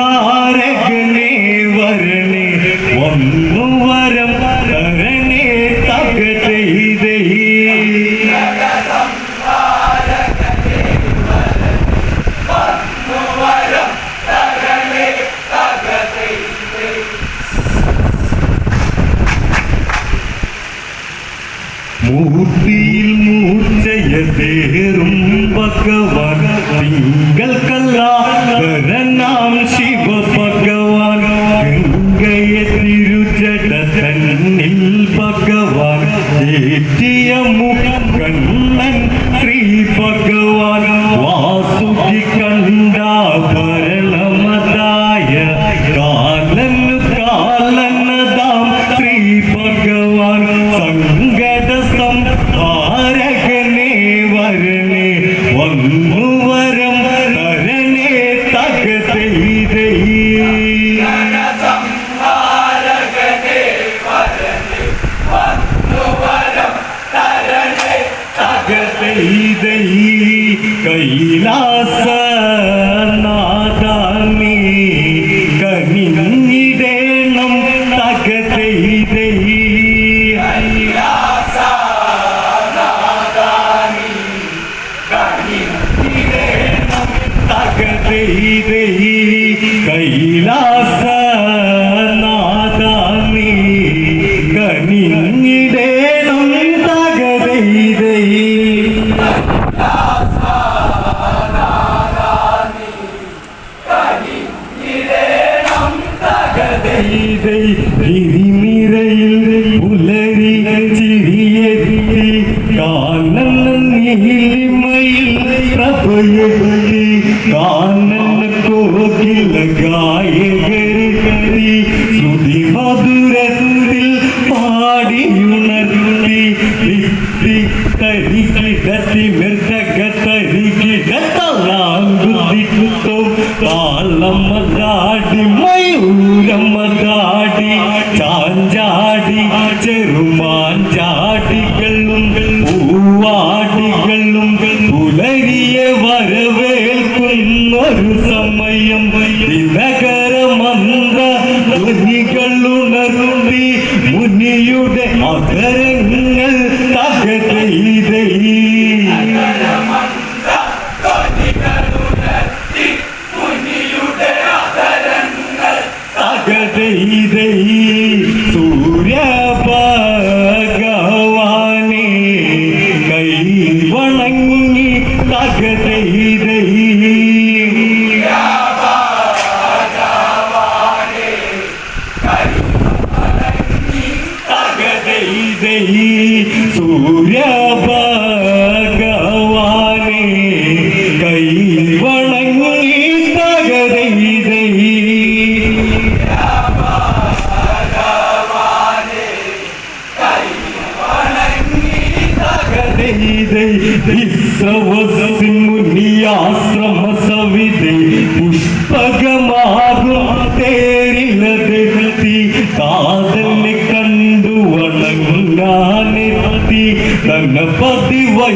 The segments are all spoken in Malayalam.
ഗഡസംഹാരകനെ വരണേ വന്നു വരം കരണേ തകതൈ മൂർത്തിയിൽ മൂർച്ചയതേറും ഭഗവാൻ. തിങ്കൾ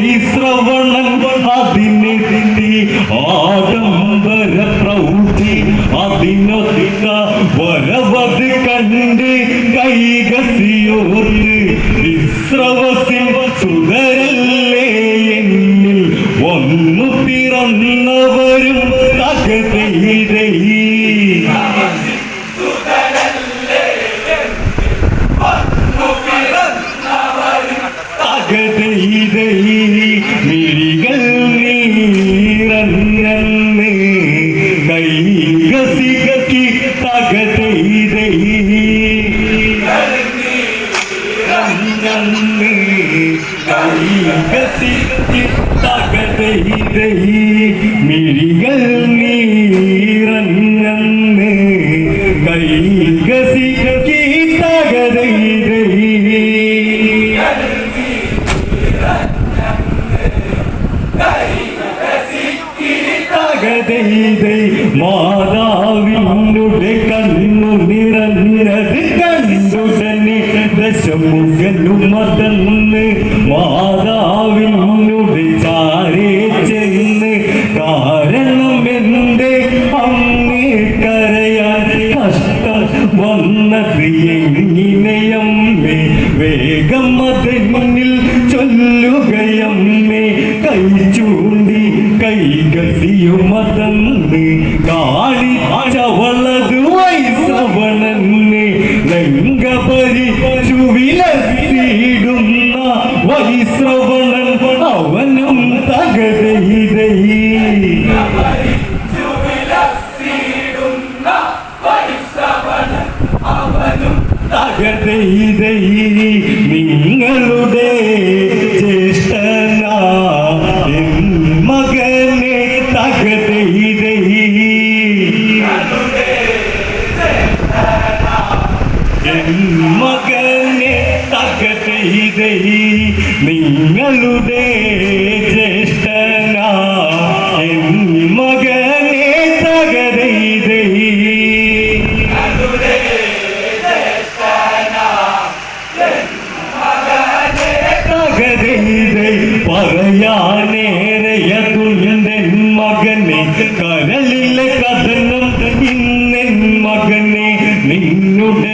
реєстрував. മുഖനുമതന്ന് മാതാവിനോട് ചാരേ ചെന്ന് കാരണം എന്റെ അമ്മേ കരയാൻ കഷ്ടം വന്നത് എങ്ങിനെയമ്മേ വേഗം മതന്നിൽ ചൊല്ലുകയമ്മേ കൈ ചൂണ്ടി കൈ ഗതിയുമതന്ന് കാ ആകട്ടെ ഇത് ഇനി നിങ്ങളുടെ বিরুদ্ধে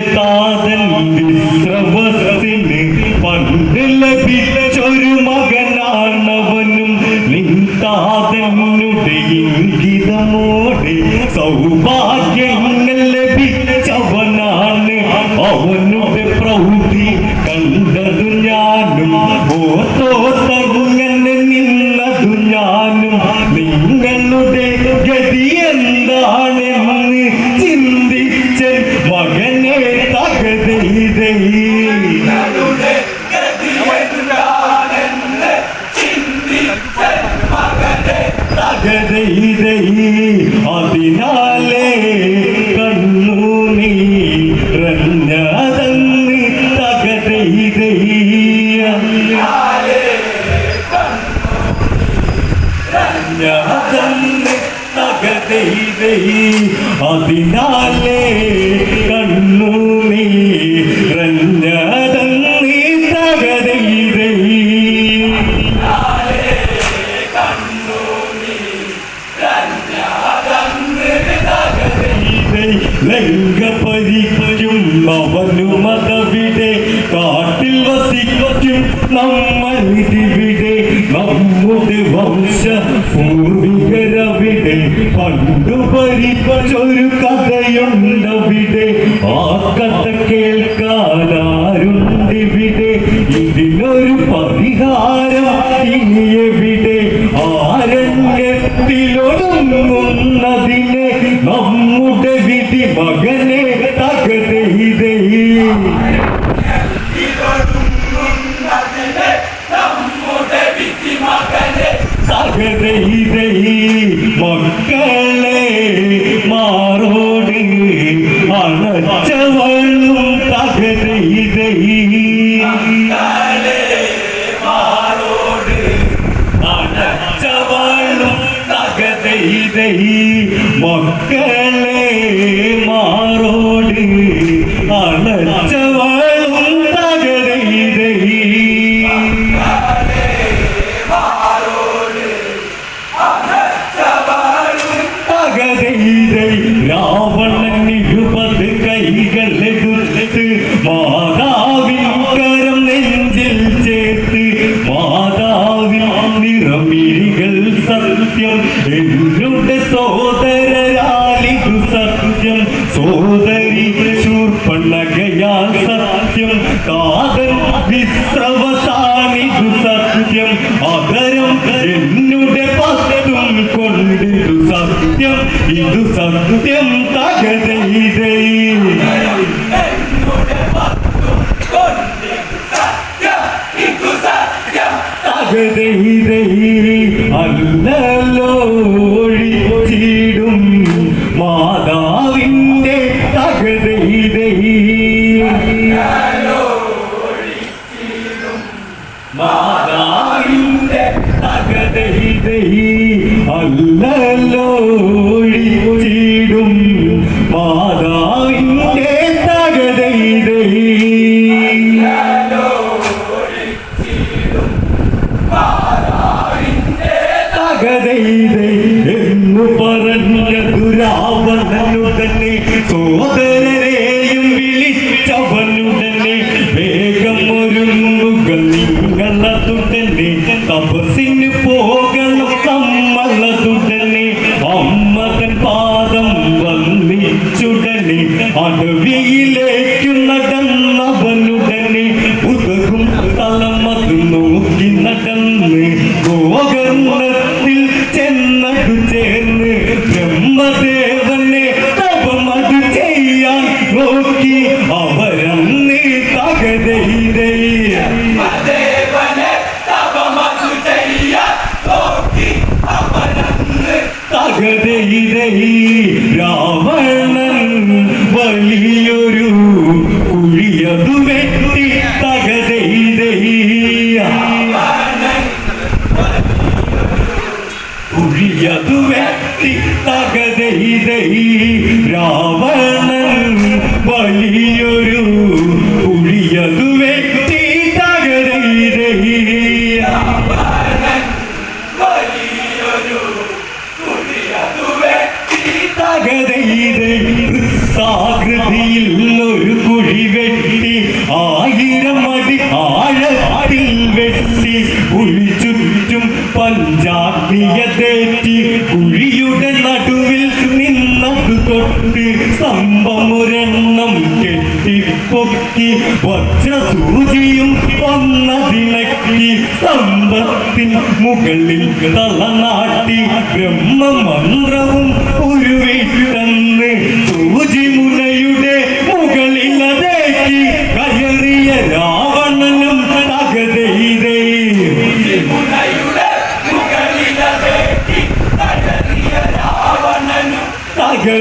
गई रही आदिना നമ്മളിതിവിടെ നമ്മുടെ വംശ പൂർവികരവിടെ പണ്ടു പരിപ്പച്ചൊരു കഥയുണ്ടവിടെ. ആ കഥ കേൾക്കാനാരുണ്ടിവിടെ. ഇതിനൊരു പരിഹാരം ഇനിയേ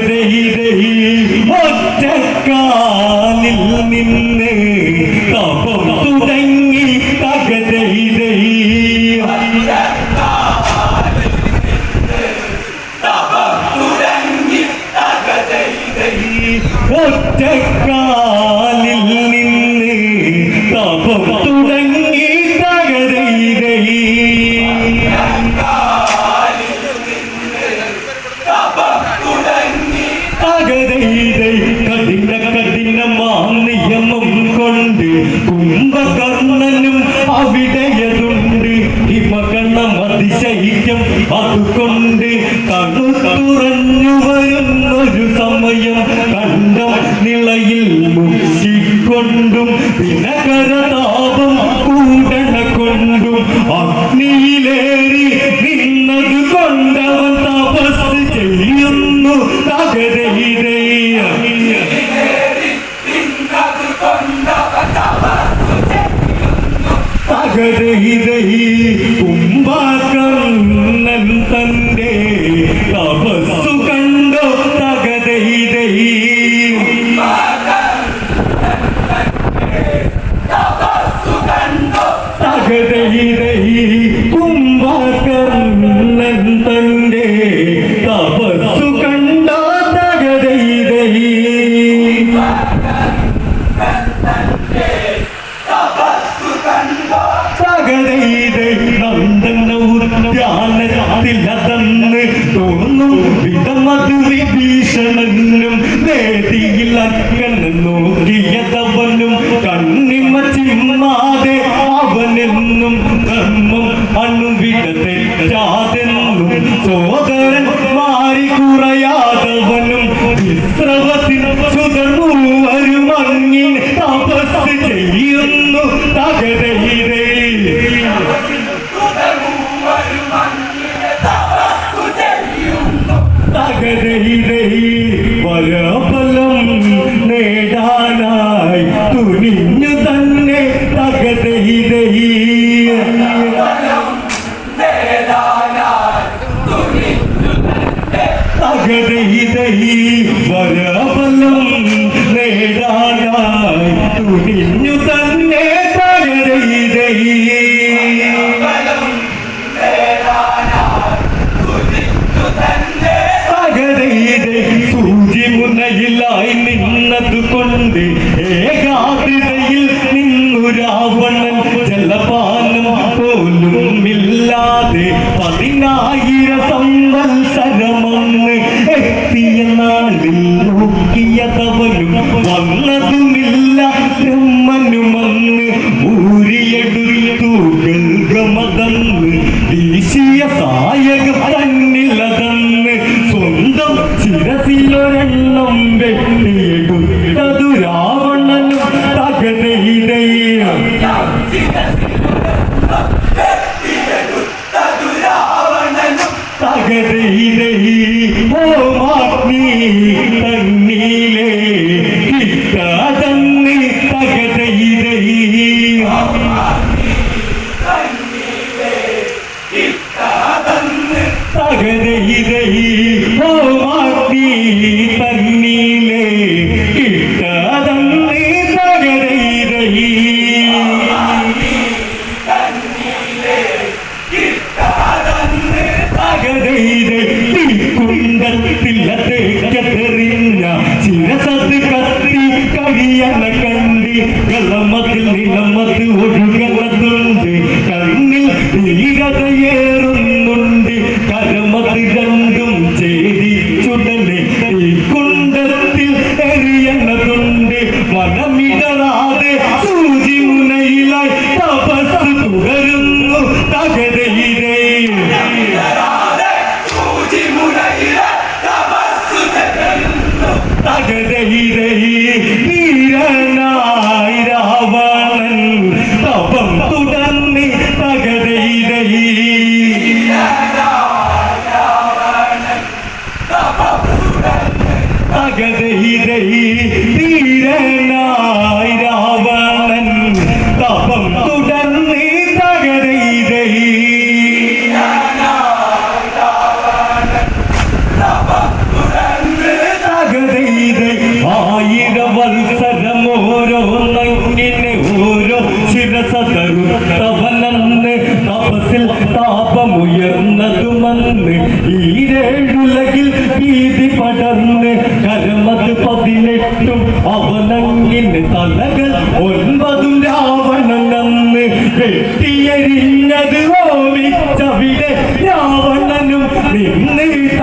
Frederico. Jonathan. ധർമ്മം അണുവിട തെറ്റാതെന്നും സോദരൻ തുനിഞ്ഞു തന്നെ जदही रही तीरना തീയരിഞ്ഞത് ഓമിച്ചവിടെ രാവണനും നിന്നിട്ട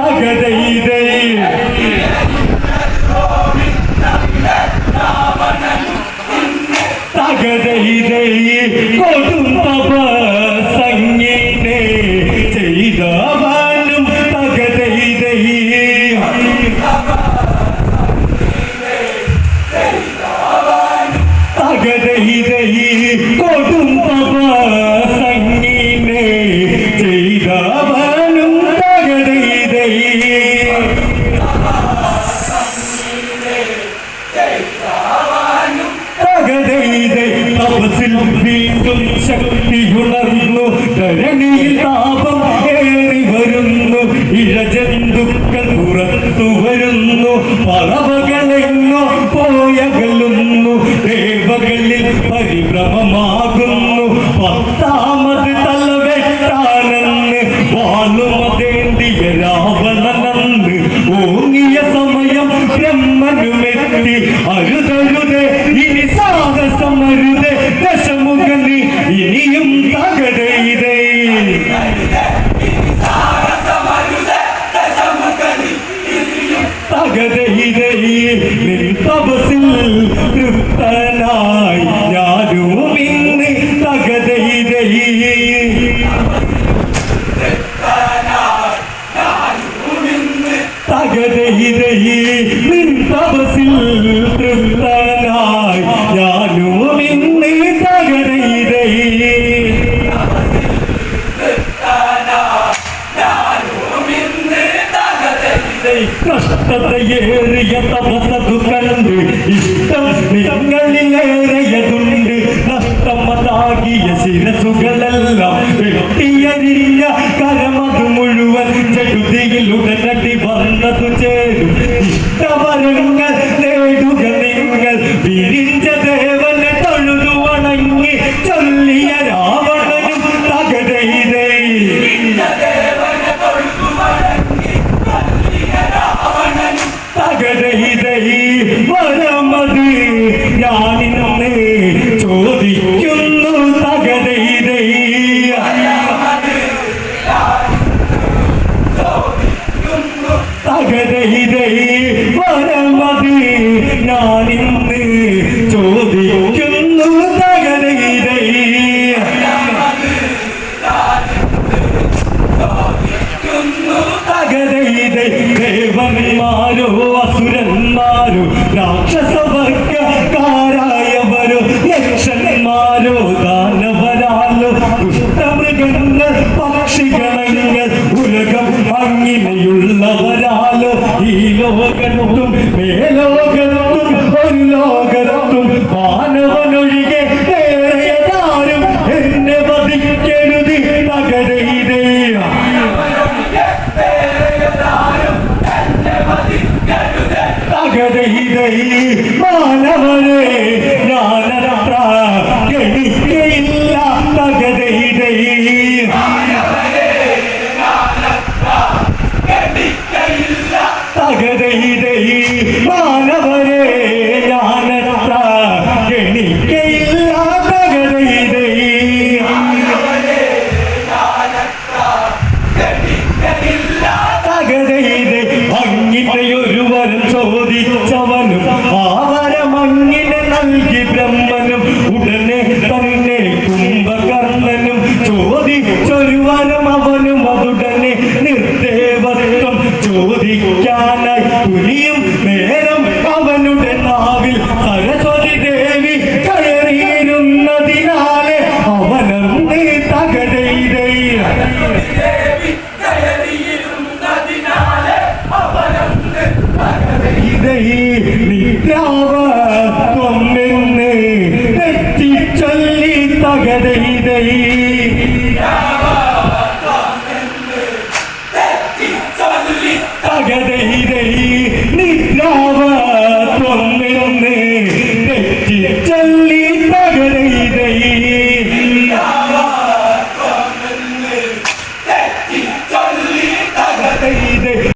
മനസ്സിൽ വീണ്ടും ശക്തിയുണർ ഇരയിൽ നിൻ തപസിൽ തൃപ്തനാ. ഏറിയ തപസതു കണ്ട് ഇഷ്ടം നിങ്ങളിൽ ഏറെയതുണ്ട് നഷ്ടമതാകിയ ശിരസു